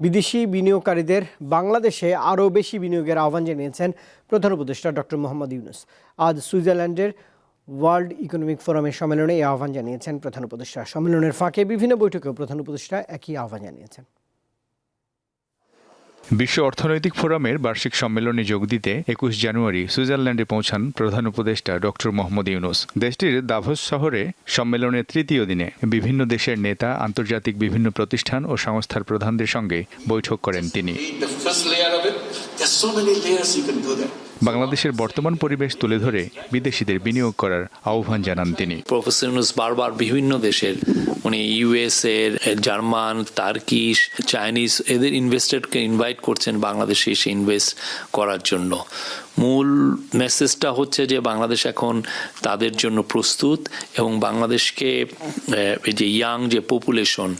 বিদেশি বিনিয়োগকারীদের বাংলাদেশে আরও বেশি বিনিয়োগের আহ্বান জানিয়েছেন প্রধান উপদেষ্টা ডক্টর মোহাম্মদ ইউনুস। আজ সুইজারল্যান্ডের ওয়ার্ল্ড ইকোনমিক ফোরামের সম্মেলনে এই আহ্বান জানিয়েছেন প্রধান উপদেষ্টা। সম্মেলনের ফাঁকে বিভিন্ন বৈঠকেও প্রধান উপদেষ্টা একই আহ্বান জানিয়েছেন। বিশ্ব অর্থনৈতিক ফোরামের বার্ষিক সম্মেলনে যোগ দিতে একুশ জানুয়ারি সুইজারল্যান্ডে পৌঁছান প্রধান উপদেষ্টা ডক্টর মোহাম্মদ ইউনুস। দেশটির দাভোস শহরে সম্মেলনের তৃতীয় দিনে বিভিন্ন দেশের নেতা, আন্তর্জাতিক বিভিন্ন প্রতিষ্ঠান ও সংস্থার প্রধানদের সঙ্গে বৈঠক করেন তিনি। বাংলাদেশের বর্তমান পরিবেশ তুলে ধরে বিদেশিদের বিনিয়োগ করার আহ্বান জানান তিনি। প্রফেসর ইউনুস বারবার বিভিন্ন দেশের, উনি ইউএস এর, জার্মান টার্কিশ চাইনিজ, এদের ইনভেস্টরকে ইনভাইট করছেন বাংলাদেশে এসে ইনভেস্ট করার জন্য। মূল মেসেজটা হচ্ছে যে বাংলাদেশ এখন তাদের জন্য প্রস্তুত এবং বাংলাদেশকে যে ইয়াং যে পপুলেশন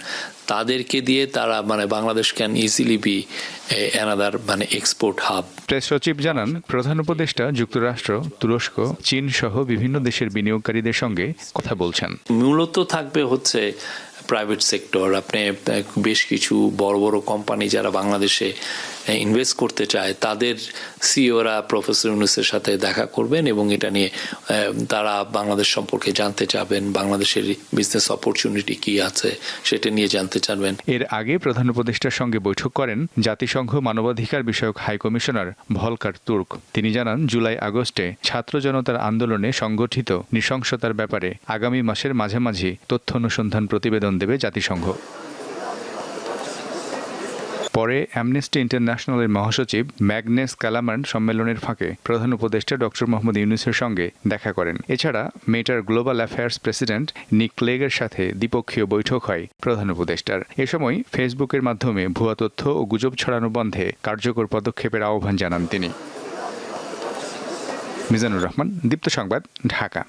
তাদেরকে দিয়ে তারা মানে Bangladesh can easily be another মানে এক্সপোর্ট হাব প্রেস সচিব জানান প্রধান উপদেষ্টা যুক্তরাষ্ট্র তুরস্ক চীন সহ বিভিন্ন দেশের বিনিয়োগকারীদের সঙ্গে কথা বলছেন। মূলত থাকবে হচ্ছে প্রাইভেট সেক্টর আপনি বেশ কিছু বড় বড় কোম্পানি যারা বাংলাদেশে ইনভেস্ট করতে চায়, তাদের সিওরা প্রফেসর ইউনুসের সাথে দেখা করবেন এবং এটা নিয়ে তারা বাংলাদেশ সম্পর্কে জানতে চাবেন, বাংলাদেশের বিজনেস অপরচুনিটি কি আছে সেটা নিয়ে জানতে চাবেন। এর আগে প্রধান উপদেষ্টার সঙ্গে বৈঠক করেন জাতিসংঘ মানবাধিকার বিষয়ক হাই কমিশনার ভলকার তুর্ক। তিনি জানান, জুলাই আগস্টে ছাত্র জনতার আন্দোলনে সংগঠিত নৃশংসতার ব্যাপারে আগামী মাসের মাঝামাঝি তথ্য অনুসন্ধান প্রতিবেদন দেবে জাতিসংঘ। পরে অ্যামনেস্টি ইন্টারন্যাশনালের মহাসচিব ম্যাগনেস কালামান সম্মেলনের ফাঁকে প্রধান উপদেষ্টা ডক্টর মোহাম্মদ ইউনুসের সঙ্গে দেখা করেন। এছাড়া মেটার গ্লোবাল অ্যাফেয়ার্স প্রেসিডেন্ট নিক ক্লেগের সাথে দ্বিপক্ষীয় বৈঠক হয় প্রধান উপদেষ্টার। এ সময় ফেসবুকের মাধ্যমে ভুয়া তথ্য ও গুজব ছড়ানো বন্ধে কার্যকর পদক্ষেপের আহ্বান জানান তিনি। মিজানুর রহমান, দীপ্ত সংবাদ, ঢাকা।